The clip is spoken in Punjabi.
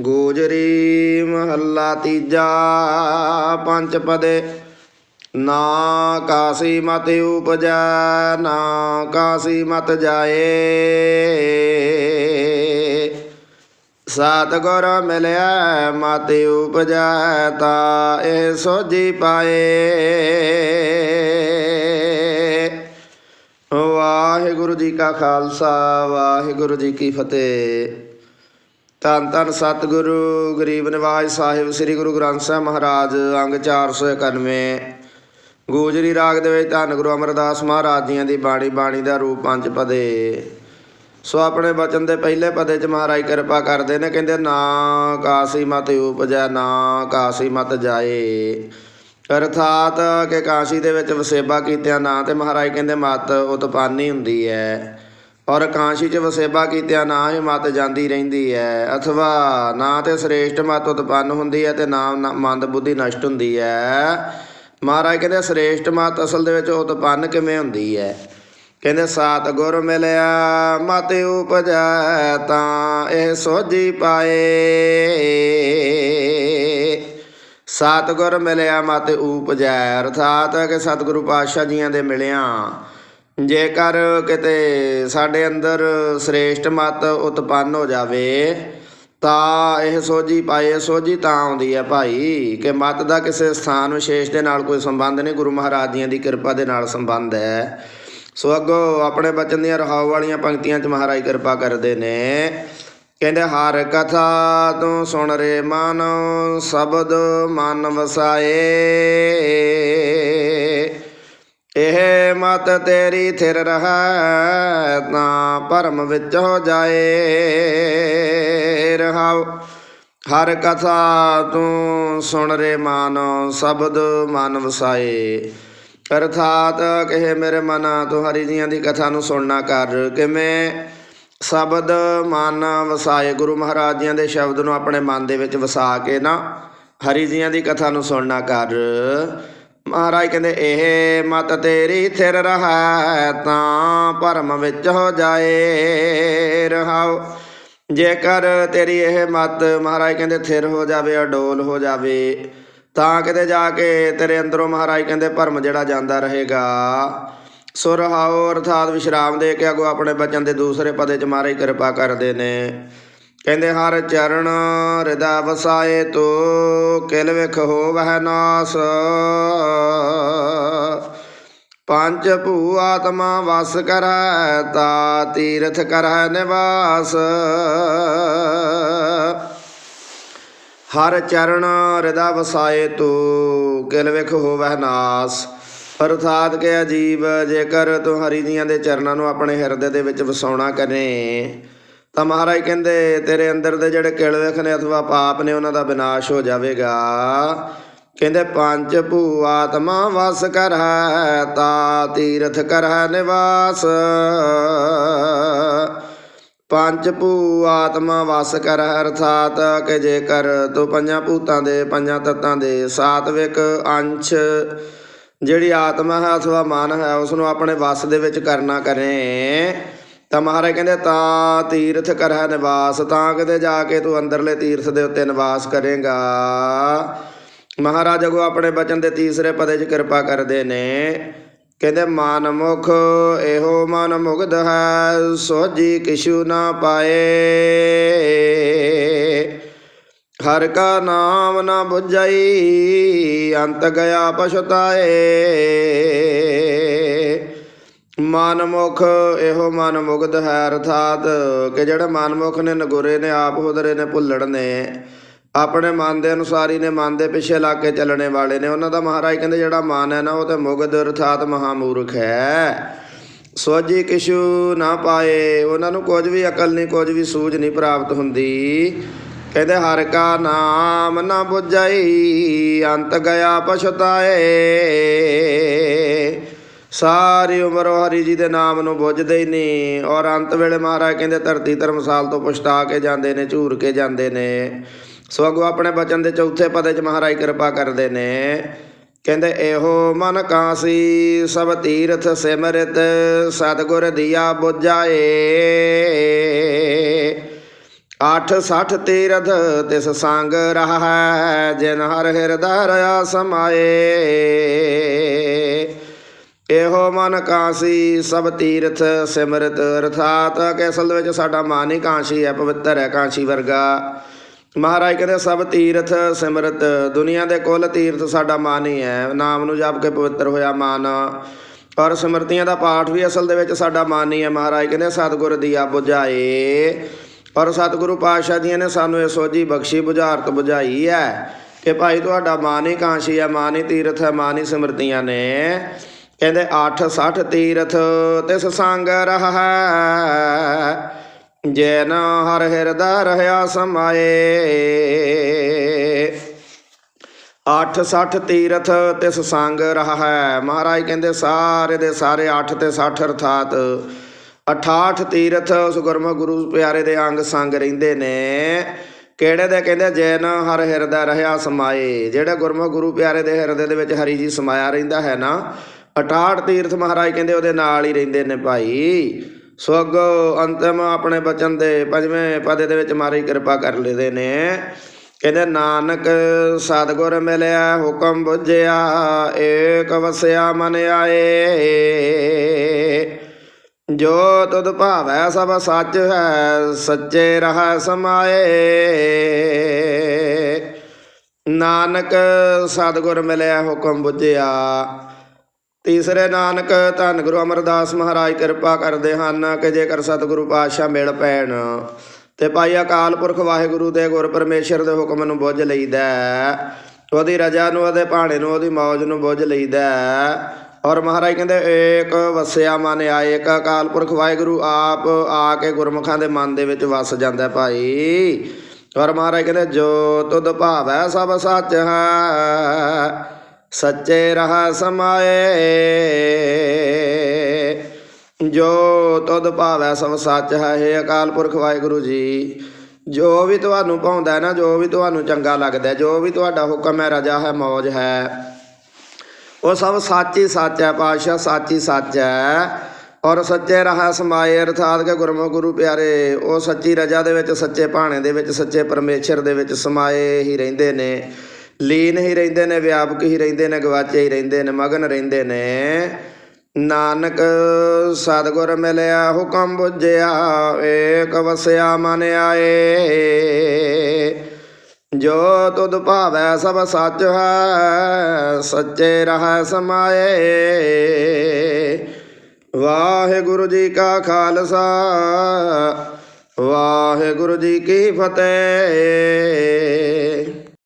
ਗੋਜਰੀ ਮਹੱਲਾ ਤੀਜਾ, ਪੰਜ ਪਦੇ। ਨਾ ਕਾਸੀ ਮਤ ਉਪਜੈ, ਨਾ ਕਾਸੀ ਮਤ ਜਾਏ। ਸਤਿਗੁਰ ਮਿਲਿਆ ਮਤ ਉਪਜੈ ਤਾ ਇਹ ਸੋਜੀ ਪਾਏ। ਵਾਹਿਗੁਰੂ ਜੀ ਕਾ ਖਾਲਸਾ, ਵਾਹਿਗੁਰੂ ਜੀ ਕੀ ਫਤਿਹ। ਧੰਨ ਧੰਨ ਸਤਿਗੁਰੂ ਗਰੀਬ ਨਿਵਾਜ ਸਾਹਿਬ ਸ੍ਰੀ ਗੁਰੂ ਗ੍ਰੰਥ ਸਾਹਿਬ ਮਹਾਰਾਜ, ਅੰਗ 491 ਗੋਜਰੀ ਰਾਗ ਦੇ ਵਿੱਚ ਧੰਨ ਗੁਰੂ ਅਮਰਦਾਸ ਮਹਾਰਾਜ ਜੀਆਂ ਦੀ ਬਾਣੀ ਬਾਣੀ ਦਾ ਰੂਪ ਪੰਜ ਪਦੇ। ਸੋ ਆਪਣੇ ਬਚਨ ਦੇ ਪਹਿਲੇ ਪਦੇ ਚ ਮਹਾਰਾਜ ਕਿਰਪਾ ਕਰਦੇ ਨੇ, ਕਹਿੰਦੇ, ਨਾ ਕਾਸੀ ਮਤ ਉਪਜੈ, ਨਾ ਕਾਸੀ ਮਤ ਜਾਏ। ਅਰਥਾਤ ਕਿ ਕਾਸ਼ੀ ਦੇ ਵਿੱਚ ਵਸੇਬਾ ਕੀਤਿਆਂ ਨਾ ਤੇ ਮਹਾਰਾਜ ਕਹਿੰਦੇ, ਮਤ ਉਤਪਾਨੀ ਹੁੰਦੀ ਹੈ। ਔਰ ਕਾਂਸ਼ੀ ਚ ਵਸੇਬਾ ਕੀਤਿਆਂ ਨਾ ਹੀ ਮਤ ਜਾਂਦੀ ਰਹਿੰਦੀ ਹੈ ਅਥਵਾ ਨਾ ਤੇ ਸ੍ਰੇਸ਼ਟ ਮਤ ਉਤਪੰਨ ਹੁੰਦੀ ਹੈ ਤੇ ਨਾ ਮੰਦ ਬੁੱਧੀ ਨਸ਼ਟ ਹੁੰਦੀ ਹੈ ਮਹਾਰਾਜ ਕਹਿੰਦੇ ਸ੍ਰੇਸ਼ਟ ਮਤ ਅਸਲ ਦੇ ਵਿੱਚ ਉਤਪੰਨ ਕਿਵੇਂ ਹੁੰਦੀ ਹੈ ਕਹਿੰਦੇ ਸਾਤ ਗੁਰ ਮਿਲਿਆ, ਮਤ ਉਪਜੈ ਤਾਂ ਇਹ ਸੋਝੀ ਪਾਏ। ਸਤਿਗੁਰ ਮਿਲਿਆ, ਮਤ ਉਪਜੈ, ਅਰਥਾਤ ਕਿ ਸਤਿਗੁਰੂ ਪਾਤਸ਼ਾਹ ਜੀਆਂ ਦੇ ਮਿਲਿਆ। ਜੇਕਰ ਕਿਤੇ ਸਾਡੇ ਅੰਦਰ ਸ੍ਰੇਸ਼ਟ ਮਤ ਉਤਪੰਨ ਹੋ ਜਾਵੇ, ਤਾਂ ਇਹ ਸੋਝੀ ਪਾਏ ਸੋਝੀ ਤਾਂ ਆਉਂਦੀ ਹੈ ਭਾਈ ਕਿ ਮਤ ਦਾ ਕਿਸੇ ਸਥਾਨ ਵਿਸ਼ੇਸ਼ ਦੇ ਨਾਲ ਕੋਈ ਸੰਬੰਧ ਨਹੀਂ, ਗੁਰੂ ਮਹਾਰਾਜ ਦੀਆਂ ਦੀ ਕਿਰਪਾ ਦੇ ਨਾਲ ਸੰਬੰਧ ਹੈ। ਸੋ ਅੱਗੋਂ ਆਪਣੇ ਬਚਨ ਦੀਆਂ ਰਹਾਉ ਵਾਲੀਆਂ ਪੰਕਤੀਆਂ 'ਚ ਮਹਾਰਾਜ ਕਿਰਪਾ ਕਰਦੇ ਨੇ। ਕਹਿੰਦੇ, ਹਰ ਕਥਾ ਤੂੰ ਸੁਣ ਰੇ ਮਨ, ਸ਼ਬਦ ਮਨ ਵਸਾਏ। ਇਹ ਮਤ ਤੇਰੀ ਥਿਰ ਰਹੈ ਤਾਂ ਭਰਮ ਵਿੱਚ ਹੋ ਜਾਏ ਰਹਾਉ। ਹਰ ਕਥਾ ਤੂੰ ਸੁਣ ਰੇ ਮਨ, ਸ਼ਬਦ ਮਨ ਵਸਾਏ। ਅਰਥਾਤ ਕਹੇ ਮੇਰੇ ਮਨ, ਤੂੰ ਹਰੀ ਜੀਆਂ ਦੀ ਕਥਾ ਨੂੰ ਸੁਣਨਾ ਕਰ। ਕਿਵੇਂ? ਸ਼ਬਦ ਮਨ ਵਸਾਏ, ਗੁਰੂ ਮਹਾਰਾਜ ਜੀਆਂ ਦੇ ਸ਼ਬਦ ਨੂੰ ਆਪਣੇ ਮਨ ਦੇ ਵਿੱਚ ਵਸਾ ਕੇ ਨਾ ਹਰੀ ਜੀਆਂ ਦੀ ਕਥਾ ਨੂੰ ਸੁਣਨਾ ਕਰ। ਮਹਾਰਾਜ ਕਹਿੰਦੇ, ਇਹ ਮਤ ਤੇਰੀ ਥਿਰ ਰਹਾ ਤਾਂ ਭਰਮ ਵਿੱਚ ਹੋ ਜਾਏ ਰਹਾਉ ਜੇਕਰ ਤੇਰੀ ਇਹ ਮਤ ਮਹਾਰਾਜ ਕਹਿੰਦੇ ਥਿਰ ਹੋ ਜਾਵੇ, ਅਡੋਲ ਹੋ ਜਾਵੇ, ਤਾਂ ਕਿਤੇ ਜਾ ਕੇ ਤੇਰੇ ਅੰਦਰੋਂ ਮਹਾਰਾਜ ਕਹਿੰਦੇ ਭਰਮ ਜਿਹੜਾ ਜਾਂਦਾ ਰਹੇਗਾ। ਸੋ ਰਹਾਉ ਅਰਥਾਤ ਵਿਸ਼ਰਾਮ ਦੇ ਕੇ ਅਗੋ ਆਪਣੇ ਬਚਨ ਦੇ ਦੂਸਰੇ ਪਦੇ ਚ ਮਹਾਰਾਜ ਕਿਰਪਾ ਕਰਦੇ ਨੇ। ਕਹਿੰਦੇ ਹਰ ਚਰਨ ਹਿਰਦਾ ਵਸਾਏ ਤੋ, ਕਿਲ ਵਿਖ ਹੋਵਹਿ ਨਾਸ। ਪੰਜ ਭੂ ਆਤਮਾ ਵਸ ਕਰੈ, ਤਾ ਤੀਰਥ ਕਰੈ ਨਿਵਾਸ। ਹਰ ਚਰਨ ਹਿਰਦਾ ਵਸਾਏ ਤੋ, ਕਿਲ ਵਿਖ ਹੋਵਹਿ ਨਾਸ। ਅਰਥਾਤ ਕਿ ਅਜੀਬ, ਜੇਕਰ ਤੂੰ ਹਰੀ ਦੀਆਂ ਦੇ ਚਰਨਾਂ ਨੂੰ ਆਪਣੇ ਹਿਰਦੇ ਦੇ ਵਿੱਚ ਵਸਾਉਣਾ ਕਰੇ ਤਾਂ ਮਹਾਰਾਜ ਕਹਿੰਦੇ, ਤੇਰੇ ਅੰਦਰ ਦੇ ਜਿਹੜੇ ਕਿਲ ਵਿਖ ਨੇ ਅਥਵਾ ਪਾਪ ਨੇ, ਉਹਨਾਂ ਦਾ ਵਿਨਾਸ਼ ਹੋ ਜਾਵੇਗਾ। ਕਹਿੰਦੇ, ਪੰਜ ਭੂ ਆਤਮਾ ਵਸ ਕਰੈ ਤਾ ਤੀਰਥ ਕਰੈ ਨਿਵਾਸ। ਪੰਜ ਭੂ ਆਤਮਾ ਵਸ ਕਰ ਅਰਥਾਤ ਕਿ ਜੇਕਰ ਤੂੰ ਪੰਜਾਂ ਭੂਤਾਂ ਦੇ, ਪੰਜਾਂ ਤੱਤਾਂ ਦੇ ਸਾਤਵਿਕ ਅੰਸ਼ ਜਿਹੜੀ ਆਤਮਾ ਹੈ ਅਥਵਾ ਮਨ ਹੈ ਉਸ ਨੂੰ ਆਪਣੇ ਵਸ ਦੇ ਵਿੱਚ ਕਰਨਾ ਕਰੇ ਤਾਂ ਮਹਾਰਾਜ ਕਹਿੰਦੇ, ਤਾਂ ਤੀਰਥ ਕਰਹਿ ਨਿਵਾਸ, ਤਾਂ ਕਿਤੇ ਜਾ ਕੇ ਤੂੰ ਅੰਦਰਲੇ ਤੀਰਥ ਦੇ ਉੱਤੇ ਨਿਵਾਸ ਕਰੇਗਾ। ਮਹਾਰਾਜ ਅਗੋ ਆਪਣੇ ਬਚਨ ਦੇ ਤੀਸਰੇ ਪਦੇ 'ਚ ਕਿਰਪਾ ਕਰਦੇ ਨੇ। ਕਹਿੰਦੇ, ਮਨ ਮੁਖ ਇਹੋ ਮਨ ਮੁਗਧ ਹੈ ਸੋਜੀ ਕਿਛੂ ਨਾ ਪਾਏ। ਹਰ ਕਾ ਨਾਮ ਨਾ 부ਝਈ ਅੰਤ ਗਿਆ ਪਛਤਾਏ। ਮਨਮੁਖ, ਇਹੋ ਮਨ ਮੁਗਧ ਹੈ ਅਰਥਾਤ ਕਿ ਜਿਹੜੇ ਮਨਮੁਖ ਨੇ ਨਗੁਰੇ ਨੇ, ਆਪ ਹੁਦਰੇ ਨੇ ਭੁੱਲੜ ਨੇ। ਆਪਣੇ ਮਨ ਦੇ ਅਨੁਸਾਰ ਹੀ ਨੇ, ਮਨ ਦੇ ਪਿੱਛੇ ਲਾ ਕੇ ਚੱਲਣੇ ਵਾਲੇ ਨੇ। ਉਹਨਾਂ ਦਾ ਮਹਾਰਾਜ ਕਹਿੰਦੇ, ਜਿਹੜਾ ਮਨ ਹੈ ਨਾ, ਉਹ ਤੇ ਮੁਗਧ ਅਰਥਾਤ ਮਹਾਮੂਰਖ ਹੈ। ਸੋਝੀ ਕਿਛੂ ਨਾ ਪਾਏ। ਉਹਨਾਂ ਨੂੰ ਕੁਝ ਵੀ ਅਕਲ ਨਹੀਂ, ਕੁਝ ਵੀ ਸੂਝ ਨਹੀਂ ਪ੍ਰਾਪਤ ਹੁੰਦੀ। ਕਹਿੰਦੇ, ਹਰ ਕਾ ਨਾਮ ਨਾ 부ਝਈ ਅੰਤ ਗਿਆ ਪਛਤਾਏ। ਸਾਰੀ ਉਮਰ ਉਹ ਹਰੀ ਜੀ ਦੇ ਨਾਮ ਨੂੰ ਬੁੱਝਦੇ ਹੀ ਨਹੀਂ। ਔਰ ਅੰਤ ਵੇਲੇ ਮਹਾਰਾਜ ਕਹਿੰਦੇ, ਧਰਤੀ ਧਰਮਸਾਲ ਤੋਂ ਪਛਤਾ ਕੇ ਜਾਂਦੇ ਨੇ, ਝੂਰ ਕੇ ਜਾਂਦੇ ਨੇ। ਸੋ ਅੱਗੋਂ ਆਪਣੇ ਬਚਨ ਦੇ ਚੌਥੇ ਪਦੇ ਚ ਮਹਾਰਾਜ ਕਿਰਪਾ ਕਰਦੇ ਨੇ। ਕਹਿੰਦੇ, ਇਹੋ ਮਨ ਕਾਸੀ, ਸਭ ਤੀਰਥ ਸਿਮਰਿਤ, ਸਤਗੁਰ ਦੀਆ ਬੁਝਾਏ। ਅੱਠ ਸੱਠ ਤੀਰਥ ਤਿਸ ਸੰਗ ਰਹਾ ਜਿਨ ਹਰ ਹਿਰਦਾ ਰਹਾ ਸਮਾਏ। ਇਹੋ ਮਨ ਕਾਂਸ਼ੀ ਸਭ ਤੀਰਥ ਸਿਮਰਤ, ਅਰਥਾਤ ਕਿ ਅਸਲ ਵਿੱਚ ਸਾਡਾ ਮਨ ਹੀ ਕਾਂਸ਼ੀ ਹੈ, ਪਵਿੱਤਰ ਹੈ ਕਾਂਸ਼ੀ ਵਰਗਾ। ਮਹਾਰਾਜ ਕਹਿੰਦੇ, ਸਭ ਤੀਰਥ ਸਿਮਰਤ, ਦੁਨੀਆ ਦੇ ਕੁੱਲ ਤੀਰਥ ਸਾਡਾ ਮਨ ਹੀ ਹੈ। ਨਾਮ ਨੂੰ ਜਪ ਕੇ ਪਵਿੱਤਰ ਹੋਇਆ ਮਨ। ਔਰ ਸਿਮਰਤੀਆਂ ਦਾ ਪਾਠ ਵੀ ਅਸਲ ਦੇ ਵਿੱਚ ਸਾਡਾ ਮਨ ਹੀ ਹੈ। ਮਹਾਰਾਜ ਕਹਿੰਦੇ, ਸਤਿਗੁਰ ਦੀਆ 부ਝਾਏ ਔਰ ਸਤਿਗੁਰੂ ਪਾਤਸ਼ਾਹ ਜੀਆਂ ਨੇ ਸਾਨੂੰ ਇਹ ਸੋਝੀ ਬਖਸ਼ੀ, ਬੁਝਾਰਤ ਬੁਝਾਈ ਹੈ ਕਿ ਭਾਈ ਤੁਹਾਡਾ ਮਾਨ ਹੀ ਕਾਂਸ਼ੀ ਹੈ, ਮਾਨ ਹੀ ਤੀਰਥ ਹੈ, ਮਾਨ ਹੀ ਸਿਮਰਤੀਆਂ ਨੇ। ਕਹਿੰਦੇ 8 60 ਤੀਰਥ ਤਿਸ ਸੰਗ ਰਹਾ ਜੈਨ ਹਰ ਹਿਰਦਾ ਰਹਾ ਸਮਾਏ। 8 60 ਤੀਰਥ ਤਿਸ ਸੰਗ ਰਹਾ ਹੈ। ਮਹਾਰਾਜ ਕਹਿੰਦੇ ਸਾਰੇ ਦੇ ਸਾਰੇ 8 ਤੇ 60 ਅਰਥਾਤ 68 ਤੀਰਥ ਉਸ ਗੁਰਮੁਖ ਗੁਰੂ ਪਿਆਰੇ ਦੇ ਅੰਗ ਸੰਗ ਰਹਿੰਦੇ ਨੇ। ਕਿਹੜੇ ਦੇ? ਕਹਿੰਦੇ ਜੈਨ ਹਰ ਹਿਰਦਾ ਰਹਾ ਸਮਾਏ। ਜਿਹੜੇ ਗੁਰਮੁਖ ਗੁਰੂ ਪਿਆਰੇ ਦੇ ਹਿਰਦੇ ਦੇ ਵਿੱਚ ਹਰੀ ਜੀ ਸਮਾਇਆ ਰਹਿੰਦਾ ਹੈ ਨਾ 68 ਤੀਰਥ ਮਹਾਰਾਜ ਕਹਿੰਦੇ ਉਹਦੇ ਨਾਲ ਹੀ ਰਹਿੰਦੇ ਨੇ ਭਾਈ। ਸੋ ਅੱਗੋਂ ਅੰਤਮ ਆਪਣੇ ਬਚਨ ਦੇ ਪੰਜਵੇਂ ਪਦੇ ਦੇ ਵਿੱਚ ਮਾਰੀ ਕਿਰਪਾ ਕਰ ਲੈਦੇ ਨੇ। ਕਹਿੰਦੇ, ਨਾਨਕ ਸਤਿਗੁਰ ਮਿਲਿਆ, ਹੁਕਮ ਬੁਝਿਆ, ਏਕ ਵਸਿਆ ਮਨ ਆਏ। ਜੋ ਤੁਧ ਭਾਵੈ ਸਭ ਸੱਚ ਹੈ, ਸੱਚੇ ਰਹਿ ਸਮਾਏ। ਨਾਨਕ ਸਤਿਗੁਰ ਮਿਲਿਆ, ਹੁਕਮ ਬੁਝਿਆ। ਤੀਸਰੇ ਨਾਨਕ, ਧੰਨ ਗੁਰੂ ਅਮਰਦਾਸ ਮਹਾਰਾਜ ਕਿਰਪਾ ਕਰਦੇ ਹਨ ਕਿ ਜੇਕਰ ਸਤਿਗੁਰੂ ਪਾਤਸ਼ਾਹ ਮਿਲ ਪੈਣ, ਤੇ ਭਾਈ ਅਕਾਲ ਪੁਰਖ ਵਾਹਿਗੁਰੂ ਦੇ ਗੁਰ ਪਰਮੇਸ਼ਰ ਦੇ ਹੁਕਮ ਨੂੰ ਬੁੱਝ ਲਈਦਾ ਹੈ। ਉਹਦੀ ਰਜਾ ਨੂੰ, ਉਹਦੇ ਭਾਣੇ ਨੂੰ, ਉਹਦੀ ਮੌਜ ਨੂੰ ਬੁੱਝ ਲਈਦਾ ਹੈ। ਔਰ ਮਹਾਰਾਜ ਕਹਿੰਦੇ, ਏਕ ਵਸਿਆ ਮਨ ਆਏ ਇੱਕ ਅਕਾਲ ਪੁਰਖ ਵਾਹਿਗੁਰੂ ਆਪ ਆ ਕੇ ਗੁਰਮੁਖਾਂ ਦੇ ਮਨ ਦੇ ਵਿੱਚ ਵਸ ਜਾਂਦਾ ਭਾਈ ਔਰ ਮਹਾਰਾਜ ਕਹਿੰਦੇ, ਜੋ ਤੁਧ ਭਾਵੈ ਸਭ ਸੱਚ ਹੈ ਸੱਚੇ ਰਹਾ ਸਮਾਏ। ਜੋ ਤੁਧ ਭਾਵੈ ਸਭ ਸੱਚ ਹੈ हे ਅਕਾਲ ਪੁਰਖ ਵਾਹਿਗੁਰੂ ਜੀ। ਜੋ ਵੀ ਤੁਹਾਨੂੰ ਭਾਉਂਦਾ ਨਾ, ਜੋ ਵੀ ਤੁਹਾਨੂੰ ਚੰਗਾ ਲੱਗਦਾ ਜੋ ਵੀ ਤੁਹਾਡਾ ਹੁਕਮ ਹੈ, ਰਜਾ ਹੈ, ਮੌਜ ਹੈ, ਉਹ ਸਭ ਸੱਚ ਹੀ ਸੱਚ ਹੈ, ਪਾਤਸ਼ਾਹ ਸੱਚ ਹੀ ਸੱਚ ਹੈ। ਔਰ ਸੱਚੇ ਰਹਾ ਸਮਾਏ, ਅਰਥਾਤ ਕਿ ਗੁਰਮੁਖ ਗੁਰੂ ਪਿਆਰੇ, ਉਹ ਸੱਚੀ ਰਜਾ ਦੇ ਵਿੱਚ, ਸੱਚੇ ਭਾਣੇ ਦੇ ਵਿੱਚ, ਸੱਚੇ ਪਰਮੇਸ਼ਰ ਦੇ ਵਿੱਚ ਸਮਾਏ ਹੀ ਰਹਿੰਦੇ ਨੇ। ਲੀਨ ਹੀ ਰਹਿੰਦੇ ਨੇ, ਵਿਆਪਕ ਹੀ ਰਹਿੰਦੇ ਨੇ, ਗਵਾਚੇ ਹੀ ਰਹਿੰਦੇ ਨੇ, ਮਗਨ ਰਹਿੰਦੇ ਨੇ। ਨਾਨਕ ਸਤਿਗੁਰ ਮਿਲਿਆ ਹੁਕਮ ਬੁਝਿਆ, ਏਕ ਵਸਿਆ ਮਨ ਆਏ। ਜੋ ਤੁਧ ਭਾਵੈ ਸਭ ਸੱਚ ਹੈ, ਸੱਚੇ ਰਹਿ ਸਮਾਏ। ਵਾਹਿਗੁਰੂ ਜੀ ਕਾ ਖਾਲਸਾ, ਵਾਹਿਗੁਰੂ ਜੀ ਕੀ ਫਤਿਹ।